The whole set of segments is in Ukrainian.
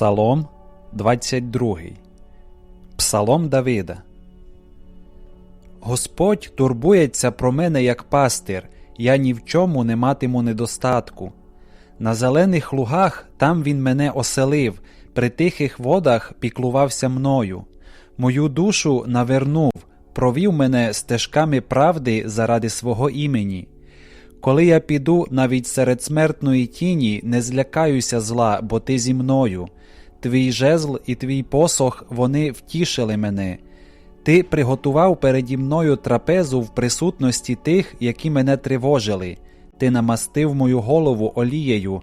Псалом 22. Псалом Давида. Господь турбується про мене як пастир, я ні в чому не матиму недостатку. На зелених лугах там він мене оселив, при тихих водах піклувався мною. Мою душу навернув, провів мене стежками правди заради свого імені. Коли я піду навіть серед смертної тіні, не злякаюся зла, бо ти зі мною. Твій жезл і твій посох вони втішили мене. Ти приготував переді мною трапезу в присутності тих, які мене тривожили. Ти намастив мою голову олією,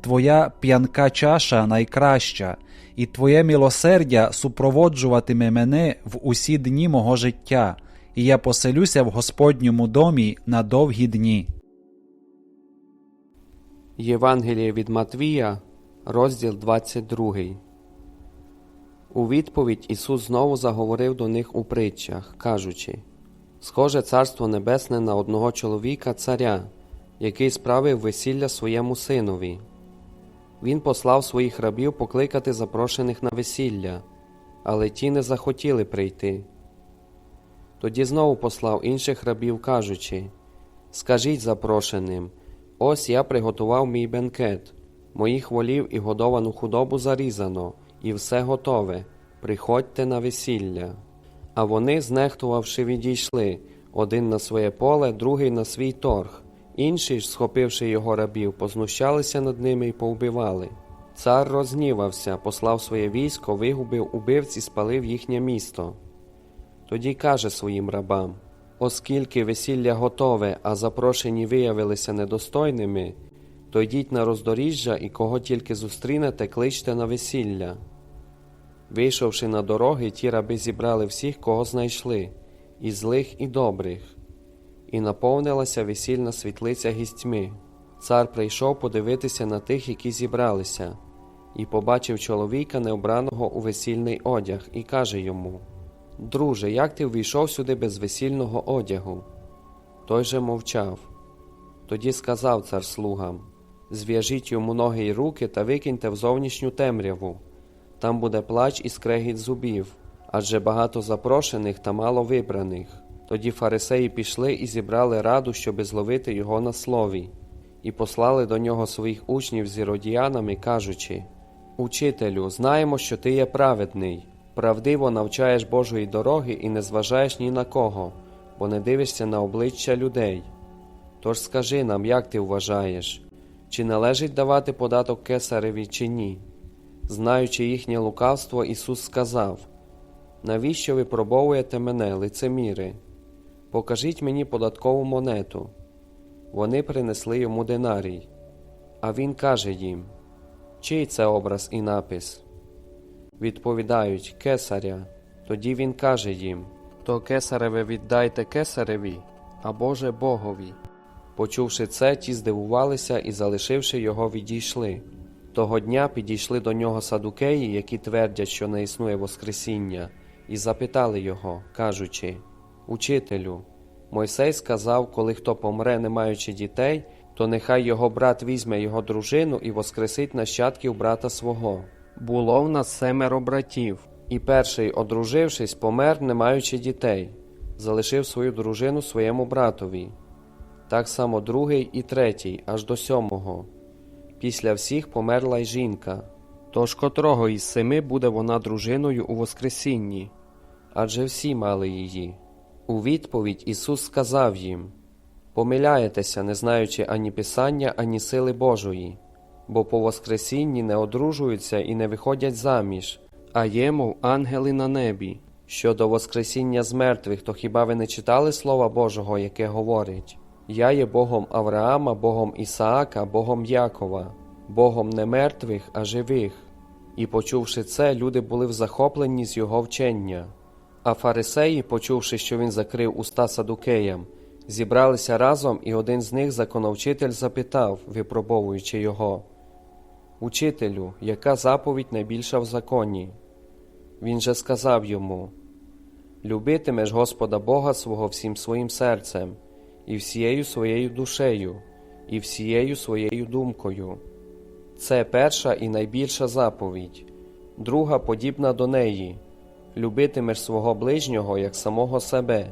твоя п'янка чаша найкраща, і твоє милосердя супроводжуватиме мене в усі дні мого життя, і я поселюся в Господньому домі на довгі дні. Євангеліє від Матвія, розділ 22. У відповідь Ісус знову заговорив до них у притчах, кажучи Схоже царство небесне на одного чоловіка царя, який справив весілля своєму синові. Він послав своїх рабів покликати запрошених на весілля, але ті не захотіли прийти. Тоді знову послав інших рабів, кажучи Скажіть запрошеним, ось я приготував мій бенкет, моїх волів і годовану худобу зарізано, і все готове. Приходьте на весілля. А вони, знехтувавши, відійшли один на своє поле, другий на свій торг. Інші ж, схопивши його рабів, познущалися над ними і повбивали. Цар рознівався, послав своє військо, вигубив убивць і спалив їхнє місто. Тоді каже своїм рабам Оскільки весілля готове, а запрошені виявилися недостойними, то йдіть на роздоріжжя і кого тільки зустрінете, кличте на весілля. Вийшовши на дороги, ті раби зібрали всіх, кого знайшли, і злих, і добрих, і наповнилася весільна світлиця гістьми. Цар прийшов подивитися на тих, які зібралися, і побачив чоловіка, необраного у весільний одяг, і каже йому Друже, як ти ввійшов сюди без весільного одягу? Той же мовчав. Тоді сказав цар слугам Зв'яжіть йому ноги й руки та викиньте в зовнішню темряву. Там буде плач і скрегіт зубів, адже багато запрошених та мало вибраних. Тоді фарисеї пішли і зібрали раду, щоби зловити його на слові, і послали до нього своїх учнів з іродіянами, кажучи Учителю, знаємо, що ти є праведний, правдиво навчаєш Божої дороги і не зважаєш ні на кого, бо не дивишся на обличчя людей. Тож скажи нам, як ти вважаєш, чи належить давати податок кесареві, чи ні? Знаючи їхнє лукавство, Ісус сказав Навіщо ви пробовуєте мене, лицеміри? Покажіть мені податкову монету. Вони принесли йому динарій, а він каже їм Чий це образ і напис? Відповідають Кесаря. Тоді він каже їм То кесареве віддайте кесареві, а Боже Богові. Почувши це, ті здивувалися і, залишивши його, відійшли. Того дня підійшли до нього садукеї, які твердять, що не існує Воскресіння, і запитали його, кажучи Учителю, Мойсей сказав, коли хто помре, не маючи дітей, то нехай його брат візьме його дружину і воскресить нащадків брата свого. Було в нас семеро братів, і перший, одружившись, помер, не маючи дітей, залишив свою дружину своєму братові. Так само другий і третій, аж до сьомого. Після всіх померла й жінка. Тож котрого із семи буде вона дружиною у Воскресінні? Адже всі мали її. У відповідь Ісус сказав їм Помиляєтеся, не знаючи ані Писання, ані сили Божої, бо по Воскресінні не одружуються і не виходять заміж, а є, мов ангели на небі. Щодо Воскресіння з мертвих, то хіба ви не читали Слова Божого, яке говорить? Я є Богом Авраама, Богом Ісаака, Богом Якова, Богом не мертвих, а живих. І, почувши це, люди були в захопленні з його вчення. А фарисеї, почувши, що він закрив уста садукеям, зібралися разом, і один з них, законовчитель, запитав, випробовуючи його Учителю, яка заповідь найбільша в законі? Він же сказав йому Любитимеш Господа Бога свого всім своїм серцем і всією своєю душею, і всією своєю думкою. Це перша і найбільша заповідь, друга подібна до неї. Любитимеш свого ближнього як самого себе.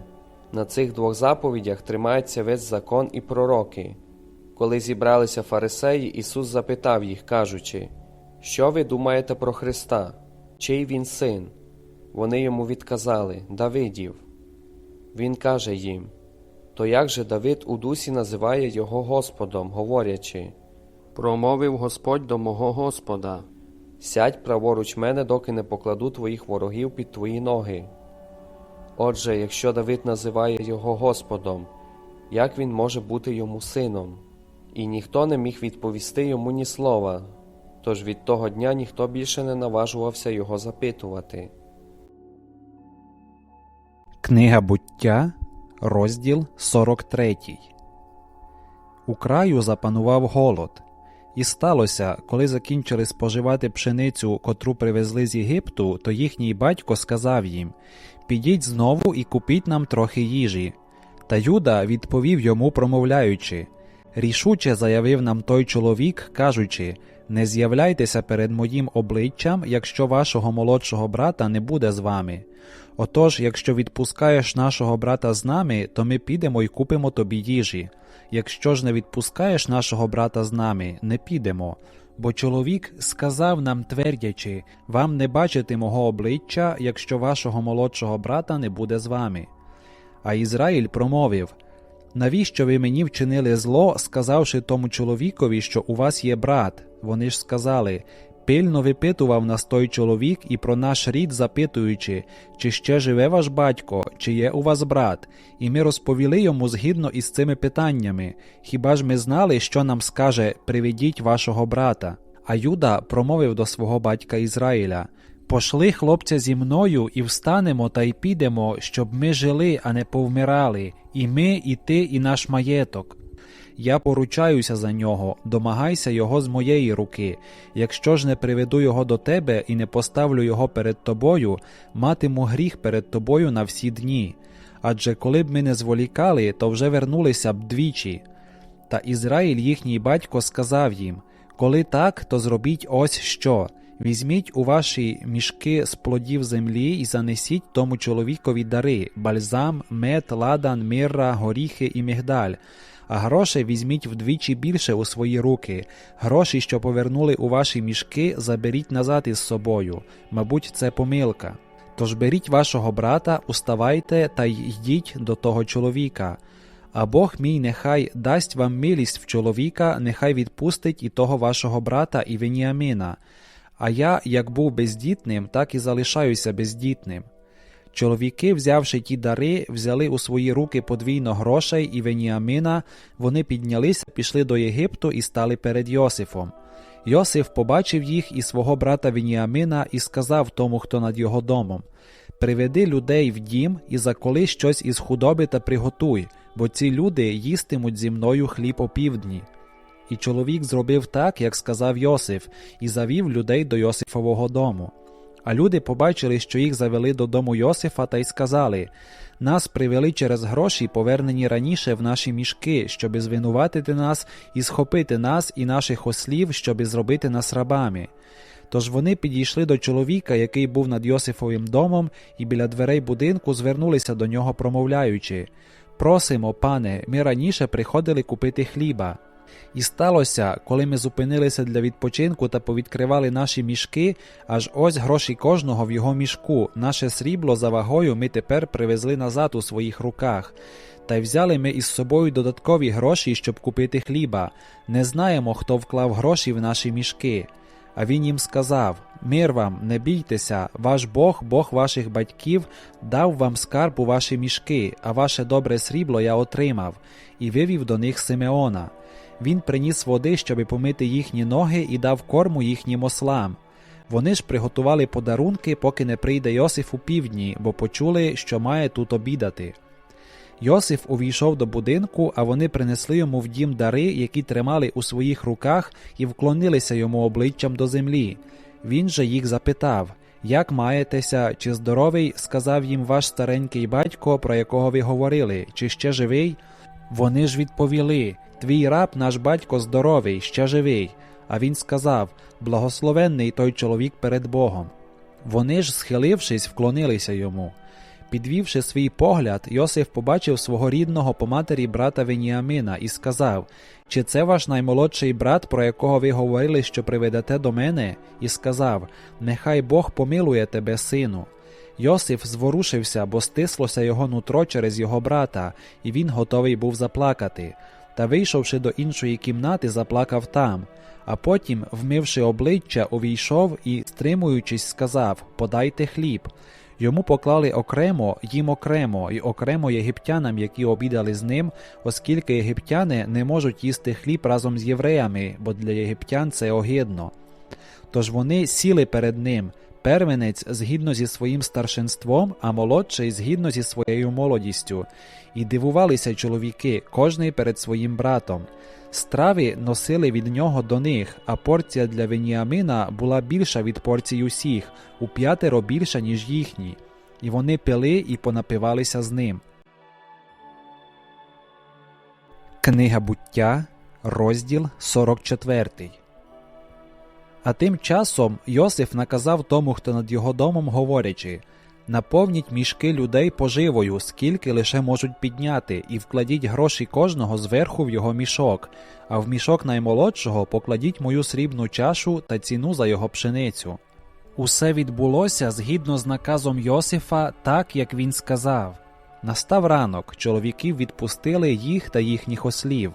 На цих двох заповідях тримається весь закон і пророки. Коли зібралися фарисеї, Ісус запитав їх, кажучи, Що ви думаєте про Христа? Чий він син? Вони йому відказали Давидів. Він каже їм: То як же Давид у дусі називає його Господом, говорячи: Промовив Господь до мого Господа: Сядь праворуч мене, доки не покладу твоїх ворогів під твої ноги. Отже, якщо Давид називає його Господом, як він може бути йому сином? І ніхто не міг відповісти йому ні слова, тож від того дня ніхто більше не наважувався його запитувати. Книга буття, розділ 43. У краю запанував голод. І сталося, коли закінчили споживати пшеницю, котру привезли з Єгипту, то їхній батько сказав їм Підіть знову і купіть нам трохи їжі. Та Юда відповів йому, промовляючи Рішуче заявив нам той чоловік, кажучи Не з'являйтеся перед моїм обличчям, якщо вашого молодшого брата не буде з вами. Отож, якщо відпускаєш нашого брата з нами, то ми підемо і купимо тобі їжі. Якщо ж не відпускаєш нашого брата з нами, не підемо. Бо чоловік сказав нам, твердячи, вам не бачити мого обличчя, якщо вашого молодшого брата не буде з вами. А Ізраїль промовив Навіщо ви мені вчинили зло, сказавши тому чоловікові, що у вас є брат? Вони ж сказали Пильно випитував нас той чоловік і про наш рід, запитуючи, чи ще живе ваш батько, чи є у вас брат, і ми розповіли йому згідно із цими питаннями. Хіба ж ми знали, що нам скаже приведіть вашого брата? А Юда промовив до свого батька Ізраїля Пошли хлопця зі мною і встанемо та й підемо, щоб ми жили, а не повмирали, і ми, і ти, і наш маєток. Я поручаюся за нього, домагайся його з моєї руки. Якщо ж не приведу його до тебе і не поставлю його перед тобою, матиму гріх перед тобою на всі дні. Адже коли б ми не зволікали, то вже вернулися б двічі. Та Ізраїль їхній батько сказав їм Коли так, то зробіть ось що. Візьміть у ваші мішки з плодів землі і занесіть тому чоловікові дари бальзам, мед, ладан, мирра, горіхи і мигдаль. А грошей візьміть вдвічі більше у свої руки. Гроші, що повернули у ваші мішки, заберіть назад із собою. Мабуть, це помилка. Тож беріть вашого брата, уставайте та йдіть до того чоловіка. А Бог мій нехай дасть вам милість в чоловіка, нехай відпустить і того вашого брата і Веніамина. А я, як був бездітним, так і залишаюся бездітним. Чоловіки, взявши ті дари, взяли у свої руки подвійно грошей і Веніамина, вони піднялися, пішли до Єгипту і стали перед Йосифом. Йосиф побачив їх і свого брата Веніамина і сказав тому, хто над його домом Приведи людей в дім і заколи щось із худоби та приготуй, бо ці люди їстимуть зі мною хліб опівдні. І чоловік зробив так, як сказав Йосиф, і завів людей до Йосифового дому. А люди побачили, що їх завели додому Йосифа, та й сказали нас привели через гроші, повернені раніше в наші мішки, щоби звинуватити нас і схопити нас і наших ослів, щоби зробити нас рабами. Тож вони підійшли до чоловіка, який був над Йосифовим домом, і біля дверей будинку звернулися до нього, промовляючи Просимо, пане, ми раніше приходили купити хліба. І сталося, коли ми зупинилися для відпочинку та повідкривали наші мішки, аж ось гроші кожного в його мішку, наше срібло за вагою ми тепер привезли назад у своїх руках. Та й взяли ми із собою додаткові гроші, щоб купити хліба. Не знаємо, хто вклав гроші в наші мішки. А він їм сказав: Мир вам, не бійтеся, ваш Бог, Бог ваших батьків, дав вам скарб у ваші мішки, а ваше добре срібло я отримав, і вивів до них Симеона. Він приніс води, щоби помити їхні ноги, і дав корму їхнім ослам. Вони ж приготували подарунки, поки не прийде Йосиф у півдні, бо почули, що має тут обідати. Йосиф увійшов до будинку, а вони принесли йому в дім дари, які тримали у своїх руках, і вклонилися йому обличчям до землі. Він же їх запитав Як маєтеся, чи здоровий? сказав їм ваш старенький батько, про якого ви говорили, чи ще живий? Вони ж відповіли Твій раб, наш батько, здоровий, ще живий. А він сказав Благословенний той чоловік перед Богом. Вони ж, схилившись, вклонилися йому. Підвівши свій погляд, Йосиф побачив свого рідного по матері брата Веніамина і сказав: Чи це ваш наймолодший брат, про якого ви говорили, що приведете до мене? І сказав: Нехай Бог помилує тебе, сину. Йосиф зворушився, бо стислося його нутро через його брата, і він готовий був заплакати. Та, вийшовши до іншої кімнати, заплакав там. А потім, вмивши обличчя, увійшов і, стримуючись, сказав: Подайте хліб. Йому поклали окремо, їм окремо, і окремо єгиптянам, які обідали з ним, оскільки єгиптяни не можуть їсти хліб разом з євреями, бо для єгиптян це огидно. Тож вони сіли перед ним, первенець згідно зі своїм старшинством, а молодший згідно зі своєю молодістю, і дивувалися чоловіки, кожний перед своїм братом. Страви носили від нього до них, а порція для Веніамина була більша від порцій усіх, у п'ятеро більша, ніж їхні, і вони пили і понапивалися з ним. Книга буття, розділ 44. А тим часом Йосиф наказав тому, хто над його домом, говорячи Наповніть мішки людей поживою, скільки лише можуть підняти, і вкладіть гроші кожного зверху в його мішок, а в мішок наймолодшого покладіть мою срібну чашу та ціну за його пшеницю. Усе відбулося згідно з наказом Йосифа, так як він сказав. Настав ранок, чоловіків відпустили їх та їхніх ослів.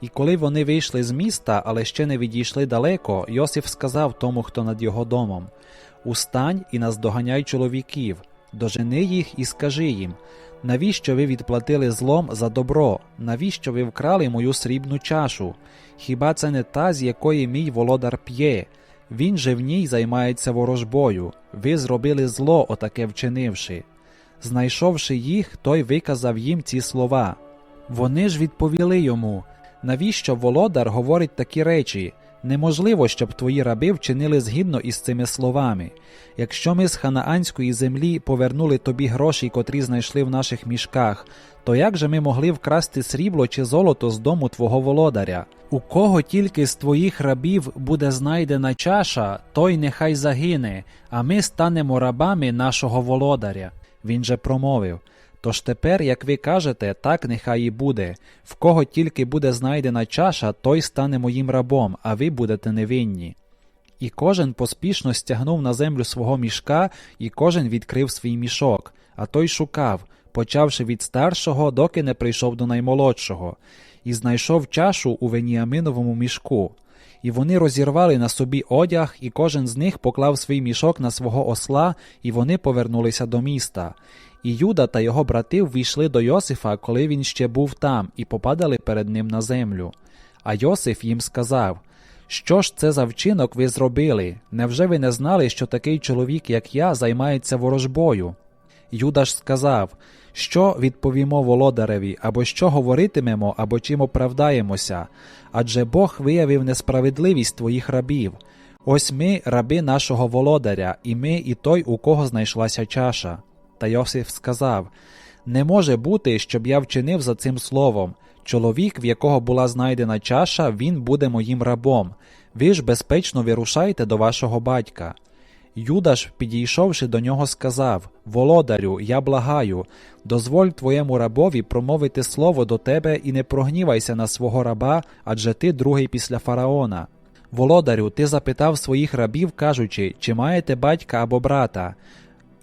І коли вони вийшли з міста, але ще не відійшли далеко, Йосиф сказав тому, хто над його домом Устань і наздоганяй чоловіків, дожени їх і скажи їм навіщо ви відплатили злом за добро? Навіщо ви вкрали мою срібну чашу? Хіба це не та, з якої мій володар п'є? Він же в ній займається ворожбою. Ви зробили зло, отаке вчинивши. Знайшовши їх, той виказав їм ці слова. Вони ж відповіли йому навіщо володар говорить такі речі? Неможливо, щоб твої раби вчинили згідно із цими словами. Якщо ми з ханаанської землі повернули тобі гроші, котрі знайшли в наших мішках, то як же ми могли вкрасти срібло чи золото з дому твого володаря? У кого тільки з твоїх рабів буде знайдена чаша, той нехай загине, а ми станемо рабами нашого володаря. Він же промовив Тож тепер, як ви кажете, так нехай і буде. В кого тільки буде знайдена чаша, той стане моїм рабом, а ви будете невинні. І кожен поспішно стягнув на землю свого мішка, і кожен відкрив свій мішок, а той шукав, почавши від старшого, доки не прийшов до наймолодшого, і знайшов чашу у Веніаминовому мішку. І вони розірвали на собі одяг, і кожен з них поклав свій мішок на свого осла, і вони повернулися до міста. І Юда та його брати ввійшли до Йосифа, коли він ще був там, і попадали перед ним на землю. А Йосиф їм сказав Що ж це за вчинок ви зробили? Невже ви не знали, що такий чоловік, як я, займається ворожбою? Юда ж сказав Що відповімо володареві, або що говоритимемо, або чим оправдаємося? Адже Бог виявив несправедливість твоїх рабів. Ось ми, раби нашого володаря, і ми, і той, у кого знайшлася чаша. Та Йосиф сказав Не може бути, щоб я вчинив за цим словом. Чоловік, в якого була знайдена чаша, він буде моїм рабом. Ви ж безпечно вирушайте до вашого батька. Юда ж, підійшовши до нього, сказав Володарю, я благаю, дозволь твоєму рабові промовити слово до тебе і не прогнівайся на свого раба, адже ти другий після фараона. Володарю, ти запитав своїх рабів, кажучи, чи маєте батька або брата.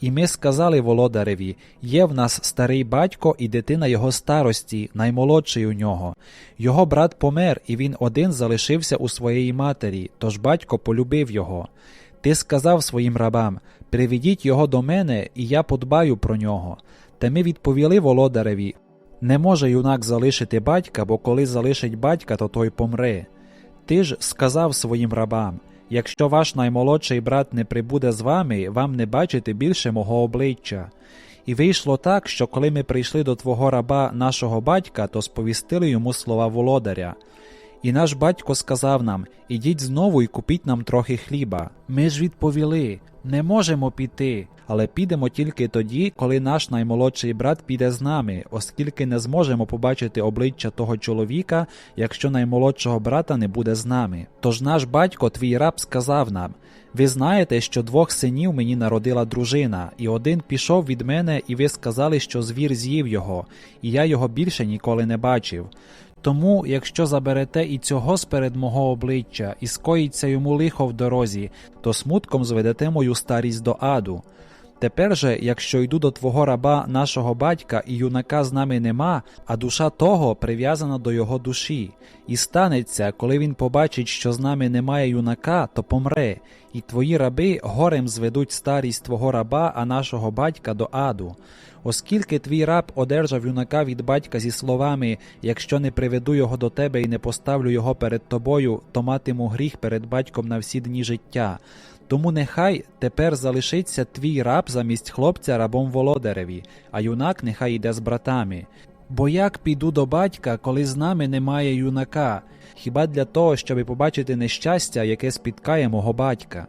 І ми сказали володареві є в нас старий батько і дитина його старості, наймолодший у нього. Його брат помер, і він один залишився у своєї матері, тож батько полюбив його. Ти сказав своїм рабам Приведіть його до мене, і я подбаю про нього. Та ми відповіли володареві Не може юнак залишити батька, бо коли залишить батька, то той помре. Ти ж сказав своїм рабам Якщо ваш наймолодший брат не прибуде з вами, вам не бачити більше мого обличчя. І вийшло так, що коли ми прийшли до твого раба, нашого батька, то сповістили йому слова володаря. І наш батько сказав нам: Ідіть знову і купіть нам трохи хліба. Ми ж відповіли: не можемо піти, але підемо тільки тоді, коли наш наймолодший брат піде з нами, оскільки не зможемо побачити обличчя того чоловіка, якщо наймолодшого брата не буде з нами. Тож наш батько, твій раб, сказав нам: Ви знаєте, що двох синів мені народила дружина, і один пішов від мене, і ви сказали, що звір з'їв його, і я його більше ніколи не бачив. Тому, якщо заберете і цього сперед мого обличчя, і скоїться йому лихо в дорозі, то смутком зведете мою старість до аду. Тепер же, якщо йду до твого раба, нашого батька, і юнака з нами нема, а душа того прив'язана до його душі, і станеться, коли він побачить, що з нами немає юнака, то помре, і твої раби горем зведуть старість твого раба, а нашого батька до аду. Оскільки твій раб одержав юнака від батька зі словами якщо не приведу його до тебе і не поставлю його перед тобою, то матиму гріх перед батьком на всі дні життя. Тому нехай тепер залишиться твій раб замість хлопця рабом володареві, а юнак нехай йде з братами. Бо як піду до батька, коли з нами немає юнака, хіба для того, щоби побачити нещастя, яке спіткає мого батька?